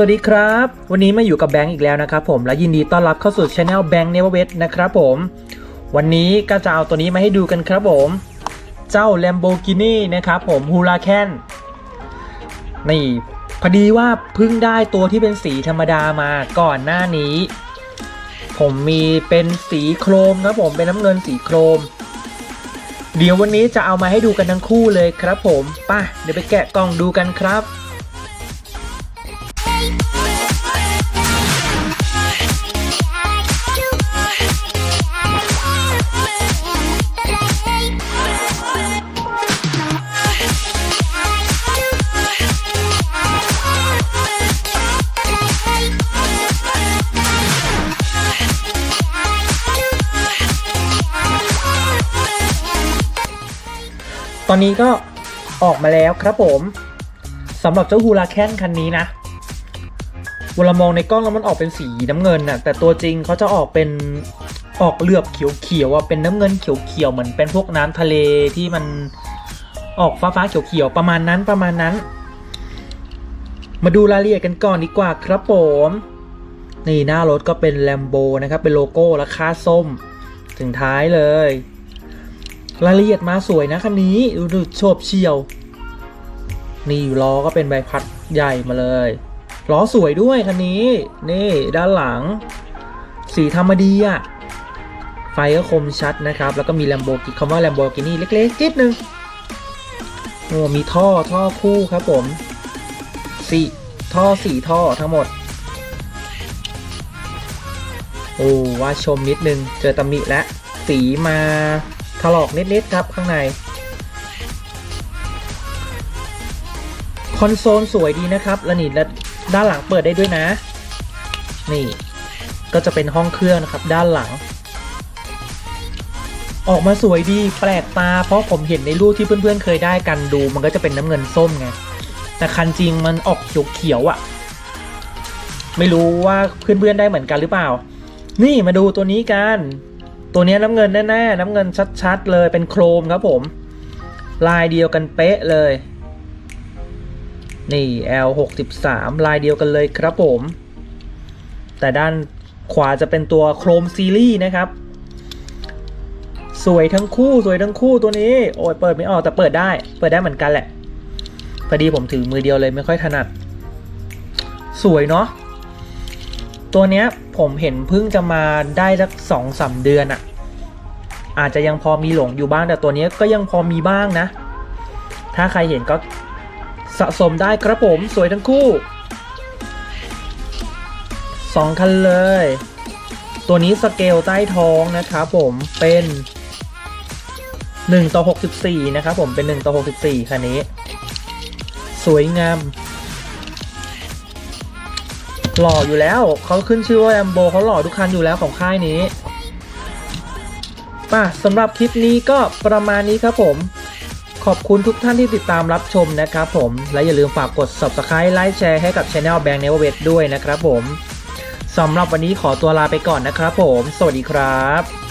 สวัสดีครับ วันนี้มาอยู่กับแบงค์อีกแล้วนะครับผมและยินดีต้อนรับเข้าสู่ช anel แบงค์เนเวอร์เวนะครับผม วันนี้ก็จะเอาตัวนี้มาให้ดูกันครับผม เจ้า Lamborghini นะครับผม Huracan นี่พอดีว่าเพิ่งได้ตัวที่เป็นสีธรรมดามาก่อนหน้านี้ ผมมีเป็นสีโครมครับผมเป็นน้ำเงินสีโครม เดี๋ยววันนี้จะเอามาให้ดูกันทั้งคู่เลยครับผมป่ะเดี๋ยวไปแกะกล่องดูกันครับ ตอนนี้ก็ออกมาแล้วครับผมสำหรับเจ้าฮูลาแคนคันนี้นะเวลามองในกล้องแล้วมันออกเป็นสีน้ำเงินน่ะแต่ตัวจริงเขาจะออกเป็นออกเหลือบเขียวๆอะเป็นน้ำเงินเขียวๆเหมือนเป็นพวกน้ำทะเลที่มันออกฟ้าๆเขียวๆประมาณนั้นประมาณนั้น มาดูรายละเอียดกันก่อนดีกว่าครับผมนี่หน้ารถก็เป็นแลมโบนะครับเป็นโลโก้และค่าส้ม ถึงท้ายเลย รายละเอียดมาสวยนะคันนี้ดูดูโฉบเฉียว นี่ล้อก็เป็นใบพัดใหญ่มาเลยล้อสวยด้วยคันนี้ นี่ด้านหลัง สีธรรมดีอะไฟก็คมชัดนะครับ แล้วก็มีแลมโบกิคำว่าแลมโบกินี่เล็กๆนิดนึงโอ้มีท่อท่อคู่ครับผมสี่ท่อสี่ท่อทั้งหมด โอ้ว่าชมนิดนึง เจอตำหนิและ สีมา ถลอกนิดๆครับข้างใน คอนโซลสวยดีนะครับและนี่และด้านหลังเปิดได้ด้วยนะ นี่ ก็จะเป็นห้องเครื่องนะครับด้านหลัง ออกมาสวยดีแปลกตา เพราะผมเห็นในรูปที่เพื่อนๆเคยได้กันดู มันก็จะเป็นน้ำเงินส้มไงแต่คันจริงมันออกเขียวๆอะ่ะ ไม่รู้ว่าเพื่อนๆได้เหมือนกันหรือเปล่า นี่มาดูตัวนี้กัน ตัวนี้น้ำเงินแน่ๆ น้ำเงินชัดๆ เลยเป็นโครมครับผม ลายเดียวกันเป๊ะเลย นี่ L63 ลายเดียวกันเลยครับผม แต่ด้านขวาจะเป็นตัวโครมซีรีส์นะครับ สวยทั้งคู่สวยทั้งคู่ตัวนี้ โอ้ยเปิดไม่ออกแต่เปิดได้ เปิดได้เหมือนกันแหละพอดีผมถือมือเดียวเลยไม่ค่อยถนัด สวยเนาะ ตัวเนี้ยผมเห็นเพิ่งจะมาได้สักสองสาเดือนอะอาจจะยังพอมีหลงอยู่บ้างแต่ตัวนี้ก็ยังพอมีบ้างนะ ถ้าใครเห็นก็สะสมได้ครับผมสวยทั้งคู่สองคันเลย ตัวนี้สเกลใต้ท้องนะครับผมเป็น1ต่อ64 นะครับผมเป็น 1 ต่อ 64คันนี้ สวยงาม หล่ออยู่แล้ว เขาขึ้นชื่อว่าแลมโบเขาหล่อทุกคันอยู่แล้วของค่ายนี้ป่ะสำหรับคลิปนี้ก็ประมาณนี้ครับผม ขอบคุณทุกท่านที่ติดตามรับชมนะครับผม และอย่าลืมฝากกด subscribe ไลค์แชร์ให้กับ Channel Bank Never w e t ด้วยนะครับผมสำหรับวันนี้ขอตัวลาไปก่อนนะครับผม สวัสดีครับ